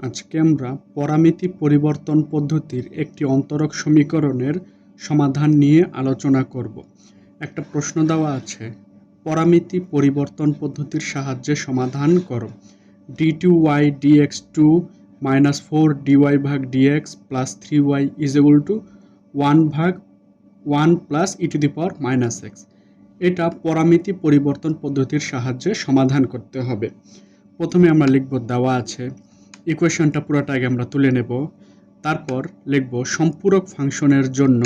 আজকে আমরা পরামিতি পরিবর্তন পদ্ধতির একটি অন্তরক সমীকরণের সমাধান নিয়ে আলোচনা করব। একটা প্রশ্ন দেওয়া আছে, পরামিতি পরিবর্তন পদ্ধতির সাহায্যে সমাধান করো। D two y d x two minus four d y ভাগ d x plus three y is equal to one ভাগ one plus e to the power minus x এটা পরামিতি পরিবর্তন পদ্ধতির সাহায্যে সমাধান করতে হবে। প্রথমে আমরা লিখব দেওয়া আছে ইকুয়েশনটা পুরোটা আগে আমরা তুলে নেব। তারপর লিখব সম্পূরক ফাংশনের জন্য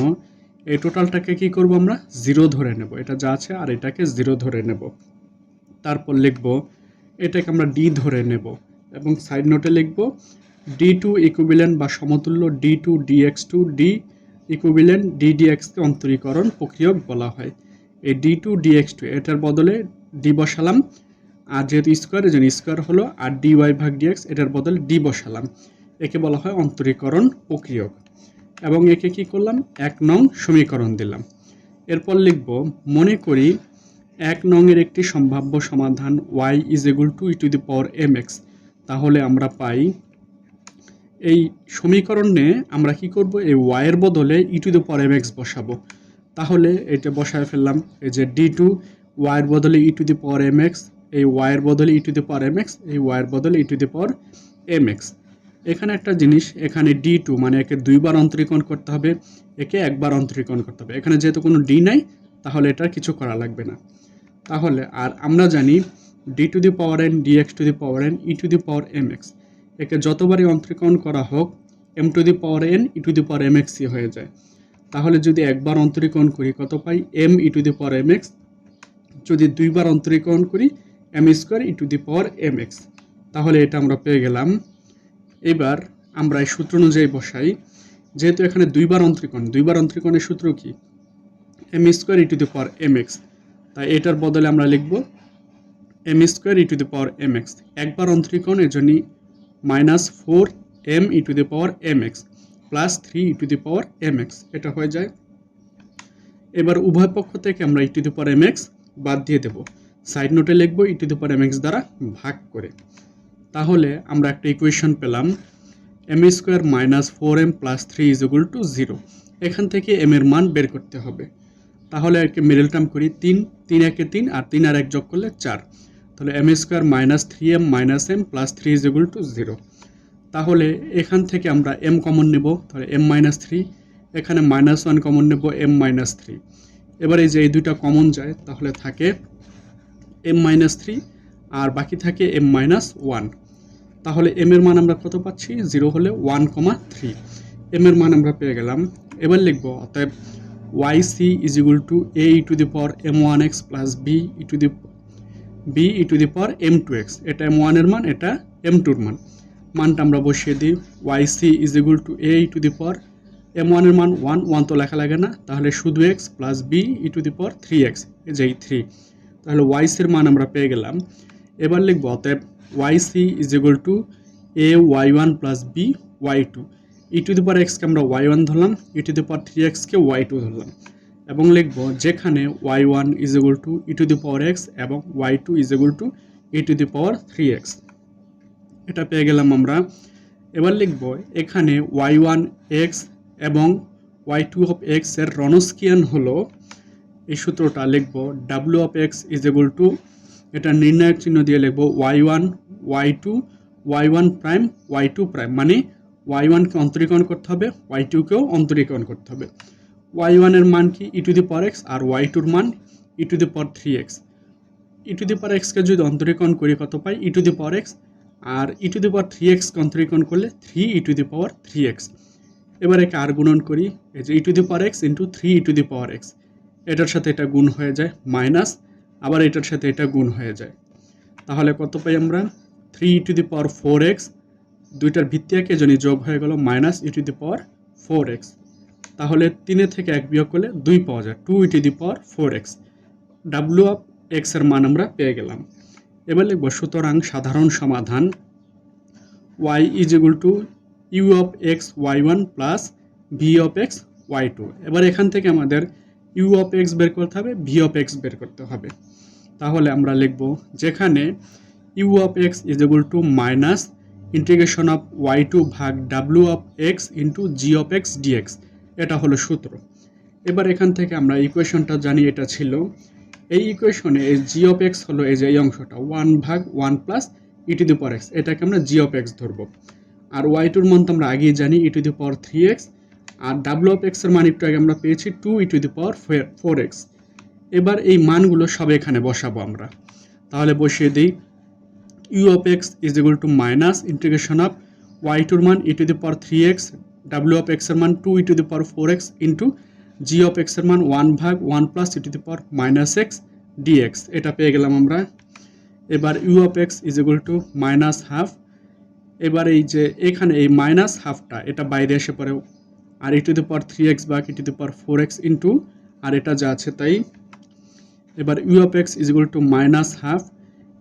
এই টোটালটাকে কি করব আমরা? জিরো ধরে নেব। এটা যা আছে আর এটাকে জিরো ধরে নেব। তারপর লিখব এটাকে আমরা ডি ধরে নেব এবং সাইড নোটে লিখব ডি টু ইকুইভ্যালেন্ট বা সমতুল্য d two d x two d equivalent d ডিএক্সকে অন্তরীকরণ প্রক্রিয়ক বলা হয়। এই ডি টু ডিএক্স টু এটার বদলে ডি বসালাম। আর যেহেতু স্কোয়ার এজন্য স্কোয়ার হলো আর ডি ওয়াই ভাগ ডিএক্স এটার বদলে ডি বসালাম। একে বলা হয় অন্তরীকরণ প্রক্রিয়ক। এবং একে কি করলাম? এক নং সমীকরণ দিলাম। এরপর লিখব, মনে করি এক নংয়ের একটি সম্ভাব্য সমাধান y is equal to e to the power m x তাহলে আমরা পাই, এই সমীকরণে আমরা কি করব? এই ওয়াইয়ের বদলে e to the power m x বসাবো। তাহলে এটা বসায় ফেললাম, এই যে ডি টু ওয়াইয়ের বদলে e to the power m x এই ওয়াইয়ের বদলে e to the power m x এই ওয়াইয়ের বদলে e to the power m x এখানে একটা জিনিস, এখানে ডি টু মানে একে দুইবার অন্তরীকরণ করতে হবে, একে একবার অন্তরীকরণ করতে হবে। এখানে যেহেতু কোনো ডি নাই, তাহলে এটা কিছু করা লাগবে না। তাহলে, আর আমরা জানি d to the power n d x to the power n e to the power m x একে যতবারই অন্তরীকরণ করা হোক m to the power n e to the power m এক্সই হয়ে যায়। তাহলে যদি একবার অন্তরীকরণ করি, কত পাই? M e to the power m x যদি দুইবার অন্তরীকরণ করি m square e to the power m x তাহলে এটা আমরা পেয়ে গেলাম। এবার আমরা এই সূত্র অনুযায়ী বসাই। যেহেতু এখানে দুইবার অন্তরীকরণ দুইবার অন্তরীকরণের সূত্র কি? M square e to the power m x তাই এটার বদলে আমরা লিখব m square e to the power m x একবার অন্তরীকরণ এর জন্য minus four m e to the power m x plus three e to the power m x এটা হয়ে যায়। এবার উভয় পক্ষ থেকে আমরা e to the power m x বাদ দিয়ে দেব। সাইড নোটে লিখব e to the power m x দ্বারা ভাগ করে। তাহলে আমরা একটা ইকুয়েশন পেলাম m square minus four m plus three is equal to zero এখান থেকে এম এর মান বের করতে হবে। তাহলে একে মিডল টার্ম করি, তিন তিন একে তিন আর তিন আর এক যোগ করলে চার। তাহলে m square minus three m minus m plus three is equal to zero তাহলে এখান থেকে আমরা এম কমন নেব, তাহলে এম মাইনাস থ্রি এখানে মাইনাস ওয়ান কমন নেব এম মাইনাস থ্রি এবার এই যে এই দুইটা কমন যায়, তাহলে থাকে এম মাইনাস থ্রি আর বাকি থাকে এম মাইনাস ওয়ান তাহলে এম এর মান আমরা কত পাচ্ছি? জিরো হলে ওয়ান কমা থ্রি এম এর মান আমরা পেয়ে গেলাম। এবার লিখব, অতএব y c is equal to a e to the power m one x plus b e to the b e to the power m two x এটা এম ওয়ানের মান, এটা এম টুর মান। মানটা আমরা বসিয়ে দিই। Y c is equal to a e to the power m ওয়ানের মান ওয়ান ওয়ান তো লেখা লাগে না। তাহলে শুধু x plus b e to the power three x যেই থ্রি তাহলে ওয়াইসির মান আমরা পেয়ে গেলাম। এবার লিখব, অতএব y c is equal to a y one plus b y two e to the power এক্সকে আমরা ওয়াই ওয়ান ধরলাম e to the power three এক্সকে ওয়াই টু ধরলাম। এবং লিখব, যেখানে y one is equal to e to the power x এবং y two is equal to e to the power three x এটা পেয়ে গেলাম আমরা। এবার লিখব, এখানে ওয়াই ওয়ান এক্স এবং ওয়াই টু অফ এক্সের রনস্কিয়ান হলো এই সূত্রটা লিখব W of x is equal to এটা নির্ণায়ক চিহ্ন দিয়ে লিখব y one y two y one prime y two prime মানে ওয়াই ওয়ানকে অন্তরীকরণ করতে হবে ওয়াই টুকেও অন্তরীকরণ করতে হবে। ওয়াই ওয়ানের মান কি? E to the power x R Y টুর মান e to the power three x e to the power এক্সকে যদি অন্তরীকরণ করি কত পাই? E to the power x R e to the power three এক্সকে অন্তরীকরণ করলে three e to the power three x এবার একে আর গুণন করি, এই যে e to the power x into three e to the power x এটার সাথে এটা গুণ হয়ে যায়, মাইনাস, আবার এটার সাথে এটা গুণ হয়ে যায়। তাহলে কত পাই আমরা? Three e to the power four x দুইটার ভিত্তি একে জনই যোগ হয়ে গেল, minus e to the power four x তাহলে তিনে থেকে এক বিয়োগ করলে দুই পাওয়া যায় two e to the power four x W of এক্সের মান আমরা পেয়ে গেলাম। এবার লিখব, সুতরাং সাধারণ সমাধান y is equal to u of x y one plus v of x y two এবার এখান থেকে আমাদের ইউ অফ এক্স বের করতে হবে ভি অফ এক্স বের করতে হবে। তাহলে আমরা লিখব যেখানে u of x is equal to minus integration of y two ভাগ W of x into g of x d x এটা হলো সূত্র। এবার এখান থেকে আমরা ইকুয়েশনটা জানি এটা ছিল। এই ইকুয়েশনে এই জি অফ এক্স হলো এই যে এই অংশটা ওয়ান ভাগ one plus e to the power x এটাকে আমরা জি অফ এক্স ধরবো। আর ওয়াই টুর মান তো আমরা আগেই জানি e to the power three x R W of এক্সের মান একটু আগে আমরা পেয়েছি two e to the power four x এবার এই মানগুলো সব এখানে বসাবো আমরা। তাহলে বসিয়ে দিই। U of x is equal to minus integration of y টুর মান e to the power three x W of এক্সের মান two e to the power four x into g of এক্সের মান ওয়ান ভাগ one plus e to the power minus x d x এটা পেয়ে গেলাম আমরা। এবার u of x is equal to minus half এবার এই যে এখানে এই মাইনাস হাফটা এটা বাইরে এসে পড়ে আর e to the power three x বা e to the power four x into আর এটা যা আছে তাই। এবার u of x is equal to minus half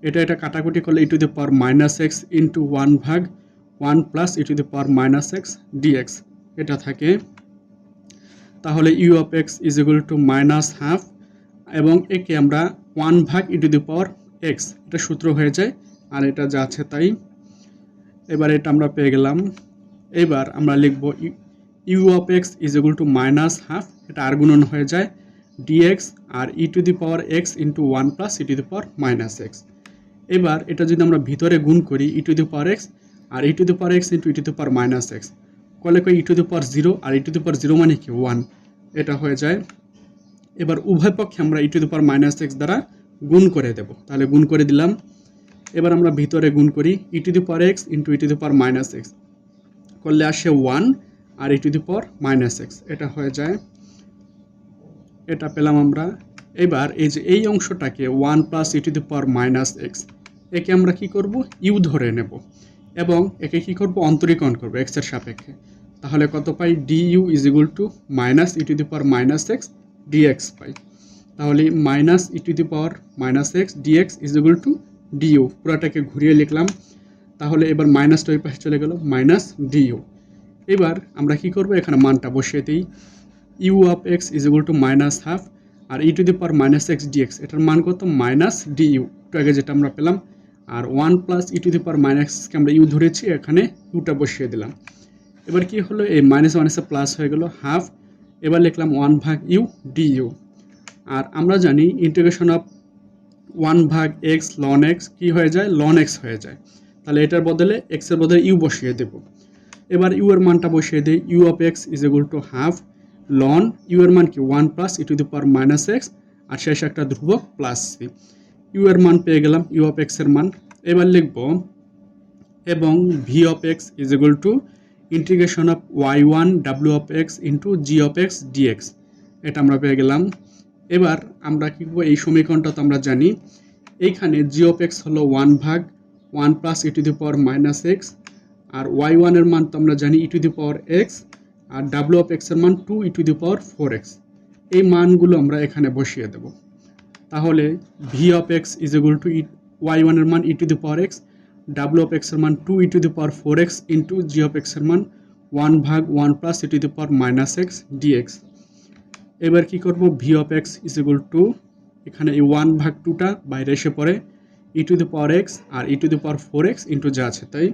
এটা এটা কাটাকুটি করলে e to the power minus x into one ভাগ one plus e to the power minus x d x এটা থাকে। তাহলে u of x is equal to minus half এবং একে আমরা ওয়ান ভাগ ই টু দি পাওয়ার এক্স এটা সূত্র হয়ে যায়, আর এটা যা আছে তাই। এবার এটা আমরা পেয়ে গেলাম। এবার আমরা লিখব u of x is equal to minus half এটা আর গুণন হয়ে যায় dx R e to the power x into one plus e to the power minus x এবার এটা যদি আমরা ভিতরে গুণ করি e to the power x R e to the power x into e to the power minus x কলে কয় e to the power zero R e to the power zero মানে কি ওয়ান এটা হয়ে যায় এবার উভয় পক্ষে আমরা e to the power minus x দ্বারা গুণ করে দেব তাহলে গুণ করে দিলাম এবার আমরা ভিতরে গুণ করি e to the power x into e to the power minus x করলে আসে one R e to the power minus x এটা হয়ে যায়। এটা পেলাম আমরা। এবার এই যে এই অংশটাকে one plus e to the power minus x একে আমরা কি করব? ইউ ধরে নেব। এবং একে কি করব? অন্তরীকরণ করব এক্সের সাপেক্ষে। তাহলে কত পাই? D u is equal to minus e to the power minus x d x পাই। তাহলে minus e to the power minus x d x is equal to d u পুরাটাকে ঘুরিয়ে লিখলাম। তাহলে এবার মাইনাসটা ওই পাশে চলে গেল। মাইনাস ডিইউ এবার আমরা কি করব? এখানে মানটা বসিয়ে দিই। U of x is equal to minus half R e to the power minus x d x এটার মান কত? মাইনাস ডিইউ একটু আগে যেটা আমরা পেলাম, আর one plus e to the power মাইনাসকে আমরা ইউ ধরেছি, এখানে ইউটা বসিয়ে দিলাম। এবার কি হলো? এই মাইনাস মাইনাসে প্লাস হয়ে গেল হাফ এবার লিখলাম ওয়ান ভাগ ইউ ডি ইউ আর আমরা জানি ইন্টিগ্রেশন অফ ওয়ান ভাগ এক্স লন এক্স কী হয়ে যায়? লন এক্স হয়ে যায়। তাহলে এটার বদলে এক্সের বদলে ইউ বসিয়ে দেব। এবার ইউ এর মানটা বসিয়ে দিই u of x is equal to half ln u এর মান কি one plus e to the power minus x আর শেষ একটা ধ্রুবক প্লাস সি ইউ এর মান পেয়ে গেলাম ইউ অফ এক্সের মান। এবার লিখব, এবং v of x is equal to integration of y one W of x into g of x d x এটা আমরা পেয়ে গেলাম। এবার আমরা কী করব, এই সমীকরণটা তো আমরা জানি। এইখানে জি অফ এক্স হলো ওয়ান ভাগ one plus e to the power minus x R Y ওয়ানের মান তো আমরা জানি e to the power x আর ডাব্লিউ অফ এক্সের মান two e to the power four x এই মানগুলো আমরা এখানে বসিয়ে দেব। তাহলে V of x is equal two Y ওয়ানের মান e to the power x W of এক্সের মান two e to the power four x into g of এক্সের মান ওয়ান ভাগ one plus e to the power minus x dx এবার কি করব? V of x is equal to এখানে এই ওয়ান ভাগ টুটা বাইরে এসে পড়ে e to the power x R e to the power four x into যা আছে, তাই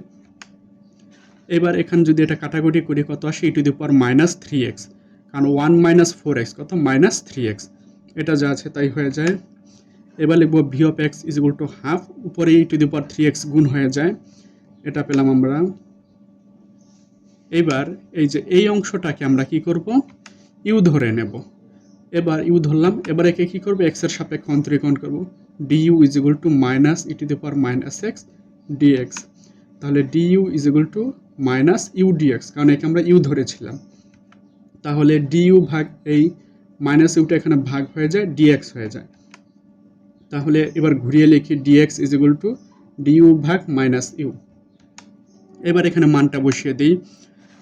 এবার এখানে যদি এটা কাটাকুটি করি, কত আসে? E to the power minus three x কারণ ওয়ান মাইনাস ফোর এক্স কত? মাইনাস থ্রি এক্স এটা যা আছে তাই হয়ে যায়। এবার লিখব v of x is equal to half উপরে e to the power three x গুণ হয়ে যায়। এটা পেলাম আমরা। এবার এই যে এই অংশটাকে আমরা কি করব? ইউ ধরে নেব। এবার ইউ ধরলাম, এবার একে কী করব? এক্সের সাপেক্ষে অন্তরীকরণ করব। D u is equal to minus e to the power minus x dx তাহলে d u is equal to minus u dx কারণ একে আমরা ইউ ধরেছিলাম। তাহলে ডি ইউ ভাগ এই মাইনাস ইউটা এখানে ভাগ হয়ে যায় ডিএক্স হয়ে যায়। তাহলে এবার ঘুরিয়ে লিখি dx is equal to d u ভাগ মাইনাস ইউ এবার এখানে মানটা বসিয়ে দিই।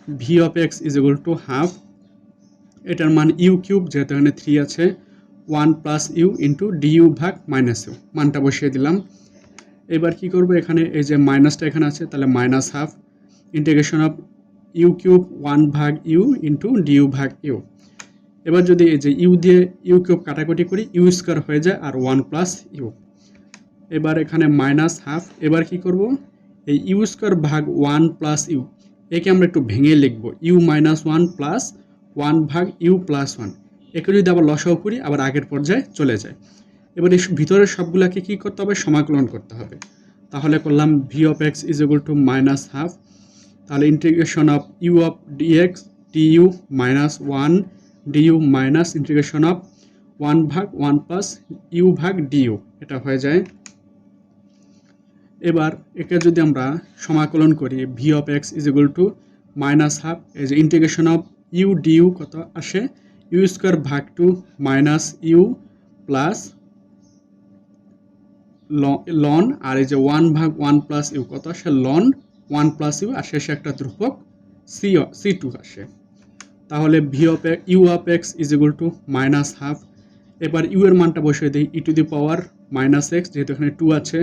V of x is equal to half এটার মান ইউ কিউব যেহেতু এখানে থ্রি আছে one plus u into d u ভাগ মাইনাস ইউ মানটা বসিয়ে দিলাম। এবার কি করব? এখানে এই যে মাইনাসটা এখানে আছে, তাহলে minus half integration of u cube one ভাগ ইউ ইন্টু ডি ইউ ভাগ ইউ এবার যদি এই যে ইউ দিয়ে ইউ কিউব কাটাকুটি করি ইউ স্কোয়ার হয়ে যায় আর ওয়ান প্লাস ইউ এবার এখানে মাইনাস হাফ এবার কি করব? এই ইউ স্কোয়ার ভাগ ওয়ান প্লাস ইউ একে আমরা একটু ভেঙে লিখব। U minus one plus one ভাগ ইউ প্লাস ওয়ান একে যদি আবার লসাও করি, আবার আগের পর্যায়ে চলে যায়। এবার এই ভিতরের সবগুলাকে কী করতে হবে? সমাকলন করতে হবে। তাহলে করলাম V of X is equal to minus half তাহলে integration of U of D X D U minus one D U minus integration of one ভাগ ওয়ান প্লাস ইউ ভাগ ডিইউ এটা হয়ে যায়। এবার একে যদি আমরা সমাকলন করি v of x is equal to minus half এই যে ইন্টিগ্রেশন অফ ইউ ডিইউ কত আসে? ইউ স্কোয়ার ভাগ two minus u plus ln আর এই যে ওয়ান ভাগ ওয়ান প্লাস ইউ কত আসে? লন ওয়ান প্লাস ইউ, আর শেষে একটা ধ্রুবক সি সি টু আসে। তাহলে V of U of X is equal to minus half এবার ইউ এর মানটা বসিয়ে দিই E to the power minus x যেহেতু এখানে টু আছে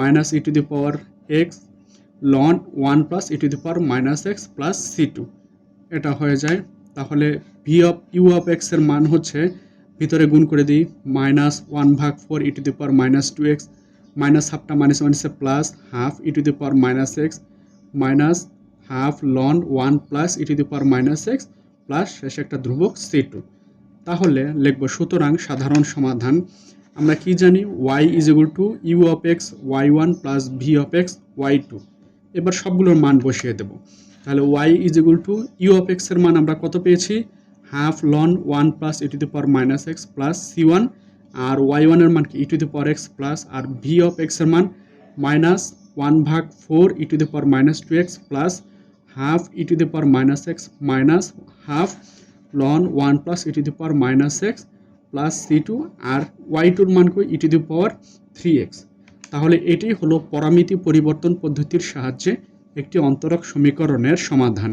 minus e to the power x ln one plus e to the power minus x plus c two এটা হয়ে যায়। তাহলে ভি অফ ইউ অফ এক্সের মান হচ্ছে ভিতরে গুণ করে দিই মাইনাস ওয়ান ভাগ four e to the power minus two x minus হাফটা মাইনাস মাইনাসে plus half e to the power minus x minus half ln one plus e to the power minus x plus শেষে একটা ধ্রুবক C two তাহলে লিখব সুতরাং সাধারণ সমাধান, আমরা কি জানি y is equal to u of x y one plus v of x y two এবার সবগুলোর মান বসিয়ে দেব। তাহলে y is equal to u of এক্সের মান আমরা কত পেয়েছি? Half ln one plus e to the power minus x plus c one, R Y ওয়ানের মান কি? E to the power x plus, R v of এক্সের মান মাইনাস ওয়ান ভাগ four e to the power minus two x plus half e to the power minus x minus half ln one plus e to the power minus x plus c two, R Y টুর মান কই? E to the power three x. তাহলে এটি হলো পরামিতি পরিবর্তন পদ্ধতির সাহায্যে একটি অন্তরক সমীকরণের সমাধান।